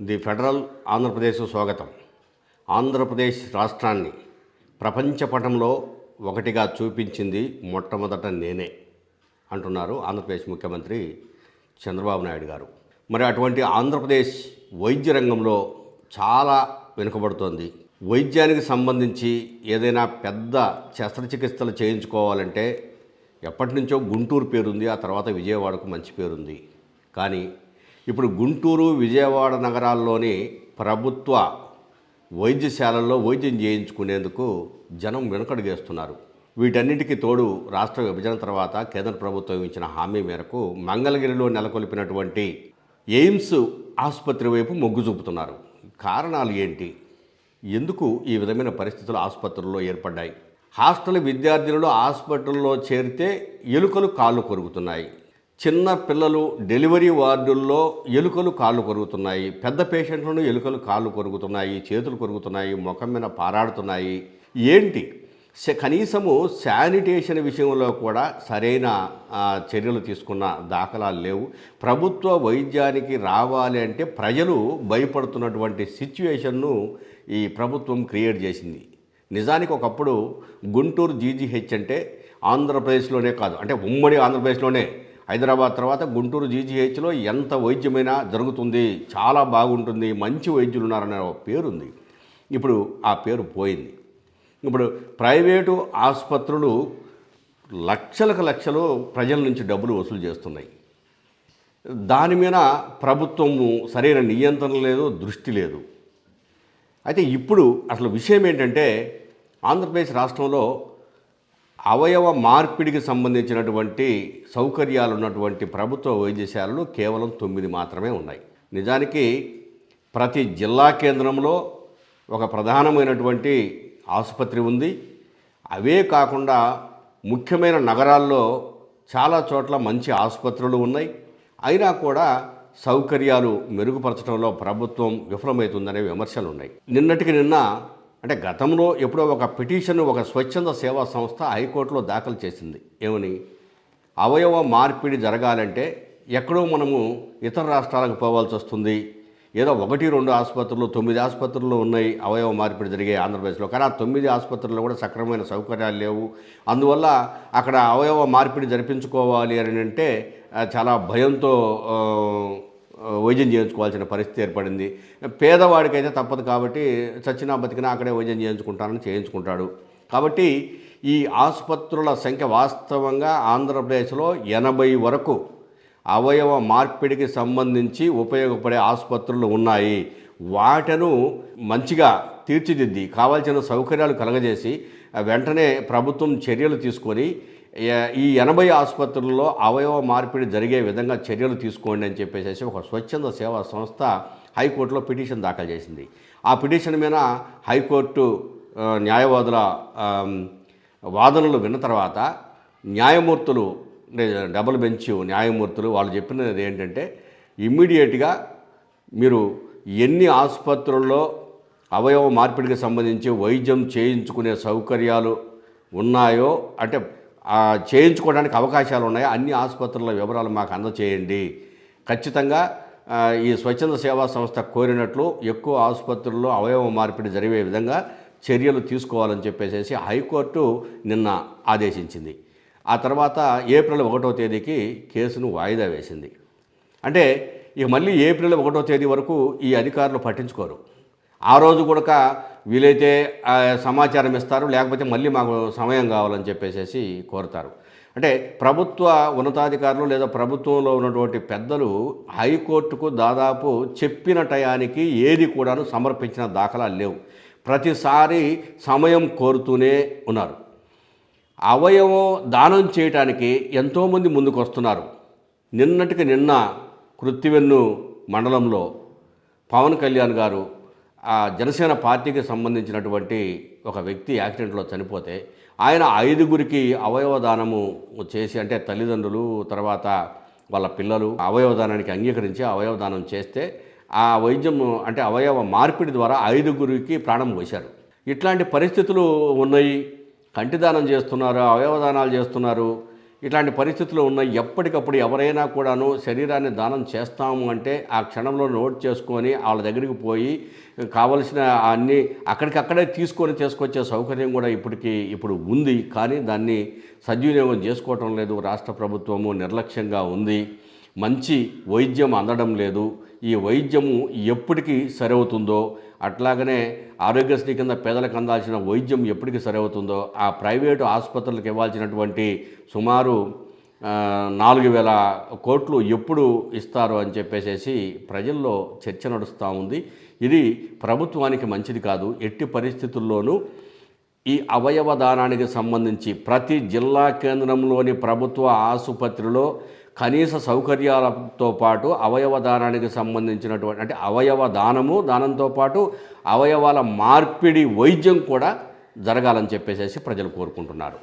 The federal Andhra Pradesh స్వాగతం. ఆంధ్రప్రదేశ్ రాష్ట్రాన్ని ప్రపంచ పటంలో ఒకటిగా చూపించింది మొట్టమొదట నేనే అంటున్నారు ఆంధ్రప్రదేశ్ ముఖ్యమంత్రి చంద్రబాబు నాయుడు గారు. మరి అటువంటి ఆంధ్రప్రదేశ్ వైద్య రంగంలో చాలా వెనుకబడుతోంది. వైద్యానికి సంబంధించి ఏదైనా పెద్ద శస్త్రచికిత్సలు చేయించుకోవాలంటే ఎప్పటి నుంచో గుంటూరు పేరుంది ఆ తర్వాత విజయవాడకు మంచి పేరుంది. కానీ ఇప్పుడు గుంటూరు విజయవాడ నగరాల్లోని ప్రభుత్వ వైద్యశాలల్లో వైద్యం చేయించుకునేందుకు జనం వెనుకడుగేస్తున్నారు. వీటన్నిటికీ తోడు రాష్ట్ర విభజన తర్వాత కేంద్ర ప్రభుత్వం ఇచ్చిన హామీ మేరకు మంగళగిరిలో నెలకొల్పినటువంటి ఎయిమ్స్ ఆసుపత్రి వైపు మొగ్గు చూపుతున్నారు. కారణాలు ఏంటి? ఎందుకు ఈ విధమైన పరిస్థితులు ఆసుపత్రుల్లో ఏర్పడ్డాయి? హాస్టల్ విద్యార్థినులు హాస్పిటల్లో చేరితే ఎలుకలు కాళ్ళు కొరుకుతున్నాయి. చిన్న పిల్లలు డెలివరీ వార్డుల్లో ఎలుకలు కాళ్ళు కొరుగుతున్నాయి పెద్ద పేషెంట్లను ఎలుకలు కాళ్ళు కొరుగుతున్నాయి చేతులు కొరుగుతున్నాయి ముఖం మీద పారాడుతున్నాయి. ఏంటి? కనీసము శానిటేషన్ విషయంలో కూడా సరైన చర్యలు తీసుకున్న దాఖలాలు లేవు. ప్రభుత్వ వైద్యానికి రావాలి అంటే ప్రజలు భయపడుతున్నటువంటి సిచ్యువేషన్ను ఈ ప్రభుత్వం క్రియేట్ చేసింది. నిజానికి ఒకప్పుడు గుంటూరు జీజీహెచ్ అంటే ఆంధ్రప్రదేశ్లోనే కాదు. అంటే ఉమ్మడి ఆంధ్రప్రదేశ్లోనే హైదరాబాద్ తర్వాత గుంటూరు జీజీహెచ్లో ఎంత వైద్యమైనా జరుగుతుంది చాలా బాగుంటుంది మంచి వైద్యులు ఉన్నారనే పేరుంది. ఇప్పుడు ఆ పేరు పోయింది. ఇప్పుడు ప్రైవేటు ఆసుపత్రులు లక్షలకు లక్షలు ప్రజల నుంచి డబ్బులు వసూలు చేస్తున్నాయి. దాని మీద ప్రభుత్వము సరైన నియంత్రణ లేదు దృష్టి లేదు. అయితే ఇప్పుడు అసలు విషయం ఏంటంటే ఆంధ్రప్రదేశ్ రాష్ట్రంలో అవయవ మార్పిడికి సంబంధించినటువంటి సౌకర్యాలు ఉన్నటువంటి ప్రభుత్వ వైద్యశాలలు కేవలం తొమ్మిది మాత్రమే ఉన్నాయి. నిజానికి ప్రతి జిల్లా కేంద్రంలో ఒక ప్రధానమైనటువంటి ఆసుపత్రి ఉంది. అవే కాకుండా ముఖ్యమైన నగరాల్లో చాలా చోట్ల మంచి ఆసుపత్రులు ఉన్నాయి. అయినా కూడా సౌకర్యాలు మెరుగుపరచడంలో ప్రభుత్వం విఫలమవుతుందనే విమర్శలు ఉన్నాయి. నిన్నటికి నిన్న అంటే గతంలో ఎప్పుడో ఒక పిటిషన్ ఒక స్వచ్ఛంద సేవా సంస్థ హైకోర్టులో దాఖలు చేసింది. ఏమని? అవయవ మార్పిడి జరగాలంటే ఎక్కడో మనము ఇతర రాష్ట్రాలకు పోవాల్సి వస్తుంది. ఏదో ఒకటి రెండు ఆసుపత్రులు తొమ్మిది ఆసుపత్రులు ఉన్నాయి అవయవ మార్పిడి జరిగే ఆంధ్రప్రదేశ్లో. కానీ ఆ తొమ్మిది ఆసుపత్రుల్లో కూడా సక్రమమైన సౌకర్యాలు లేవు. అందువల్ల అక్కడ అవయవ మార్పిడి జరిపించుకోవాలి అని అంటే చాలా భయంతో వైద్యం చేయించుకోవాల్సిన పరిస్థితి ఏర్పడింది. పేదవాడికైతే తప్పదు కాబట్టి చచ్చినా బతికినా అక్కడే వైద్యం చేయించుకుంటానని చేయించుకుంటాడు. కాబట్టి ఈ ఆసుపత్రుల సంఖ్య వాస్తవంగా ఆంధ్రప్రదేశ్లో ఎనభై వరకు అవయవ మార్పిడికి సంబంధించి ఉపయోగపడే ఆసుపత్రులు ఉన్నాయి. వాటను మంచిగా తీర్చిదిద్ది కావాల్సిన సౌకర్యాలు కలగజేసి వెంటనే ప్రభుత్వం చర్యలు తీసుకొని ఈ ఎనభై ఆసుపత్రుల్లో అవయవ మార్పిడి జరిగే విధంగా చర్యలు తీసుకోండి అని చెప్పేసి ఒక స్వచ్ఛంద సేవా సంస్థ హైకోర్టులో పిటిషన్ దాఖలు చేసింది. ఆ పిటిషన్ మీద హైకోర్టు న్యాయవాదుల వాదనలు విన్న తర్వాత న్యాయమూర్తులు డబల్ డబుల్ బెంచ్ న్యాయమూర్తులు వాళ్ళు చెప్పినది ఏంటంటే ఇమ్మీడియట్గా మీరు ఎన్ని ఆసుపత్రుల్లో అవయవ మార్పిడికి సంబంధించి వైద్యం చేయించుకునే సౌకర్యాలు ఉన్నాయో అంటే చేయించుకోవడానికి అవకాశాలు ఉన్నాయి అన్ని ఆసుపత్రుల వివరాలు మాకు అందచేయండి. ఖచ్చితంగా ఈ స్వచ్ఛంద సేవా సంస్థ కోరినట్లు ఎక్కువ ఆసుపత్రుల్లో అవయవ మార్పిడి జరిగే విధంగా చర్యలు తీసుకోవాలని చెప్పేసి హైకోర్టు నిన్న ఆదేశించింది. ఆ తర్వాత ఏప్రిల్ ఒకటో తేదీకి కేసును వాయిదా వేసింది. అంటే ఇక మళ్ళీ ఏప్రిల్ ఒకటో తేదీ వరకు ఈ అధికారులు పట్టించుకోరు. ఆ రోజు కూడా వీలైతే సమాచారం ఇస్తారు లేకపోతే మళ్ళీ మాకు సమయం కావాలని చెప్పేసి కోరుతారు. అంటే ప్రభుత్వ ఉన్నతాధికారులు లేదా ప్రభుత్వంలో ఉన్నటువంటి పెద్దలు హైకోర్టుకు దాదాపు చెప్పిన టయానికి ఏది కూడాను సమర్పించిన దాఖలా లేవు. ప్రతిసారి సమయం కోరుతూనే ఉన్నారు. అవయవం దానం చేయటానికి ఎంతోమంది ముందుకు వస్తున్నారు నిన్నటికి నిన్న కృత్తివెన్ను మండలంలో పవన్ కళ్యాణ్ గారు ఆ జనసేన పార్టీకి సంబంధించినటువంటి ఒక వ్యక్తి యాక్సిడెంట్లో చనిపోతే ఆయన ఐదుగురికి అవయవ దానము చేసి అంటే తల్లిదండ్రులు తర్వాత వాళ్ళ పిల్లలు అవయవ దానానికి అంగీకరించి అవయవ దానం చేస్తే ఆ వైద్యం అంటే అవయవ మార్పిడి ద్వారా ఐదుగురికి ప్రాణం పోశారు. ఇట్లాంటి పరిస్థితులు ఉన్నాయి. కంటిదానం చేస్తున్నారు అవయవదానాలు చేస్తున్నారు. ఇట్లాంటి పరిస్థితులు ఉన్నాయి ఎప్పటికప్పుడు ఎవరైనా కూడాను శరీరాన్ని దానం చేస్తాము అంటే ఆ క్షణంలో నోట్ చేసుకొని వాళ్ళ దగ్గరికి పోయి కావలసిన అన్ని అక్కడికక్కడే తీసుకొని తీసుకొచ్చే సౌకర్యం కూడా ఇప్పటికీ ఇప్పుడు ఉంది. కానీ దాన్ని సద్వినియోగం చేసుకోవటం లేదు. రాష్ట్ర ప్రభుత్వము నిర్లక్ష్యంగా ఉంది. మంచి వైద్యం అందడం లేదు. ఈ వైద్యము ఎప్పటికి సరవుతుందో అట్లాగనే ఆరోగ్యశ్రీ కింద పేదలకు అందాల్సిన వైద్యం ఎప్పటికి సరవుతుందో ఆ ప్రైవేటు ఆసుపత్రులకు ఇవ్వాల్సినటువంటి సుమారు నాలుగు వేల కోట్లు ఎప్పుడు ఇస్తారు అని చెప్పేసేసి ప్రజల్లో చర్చ నడుస్తూ ఉంది. ఇది ప్రభుత్వానికి మంచిది కాదు. ఎట్టి పరిస్థితుల్లోనూ ఈ అవయవ దానానికి సంబంధించి ప్రతి జిల్లా కేంద్రంలోని ప్రభుత్వ ఆసుపత్రిలో కనీస సౌకర్యాలతో పాటు అవయవ దానానికి సంబంధించినటువంటి అంటే అవయవ దానము దానంతో పాటు అవయవాల మార్పిడి వైద్యం కూడా జరగాలని చెప్పేసి ప్రజలు కోరుకుంటున్నారు.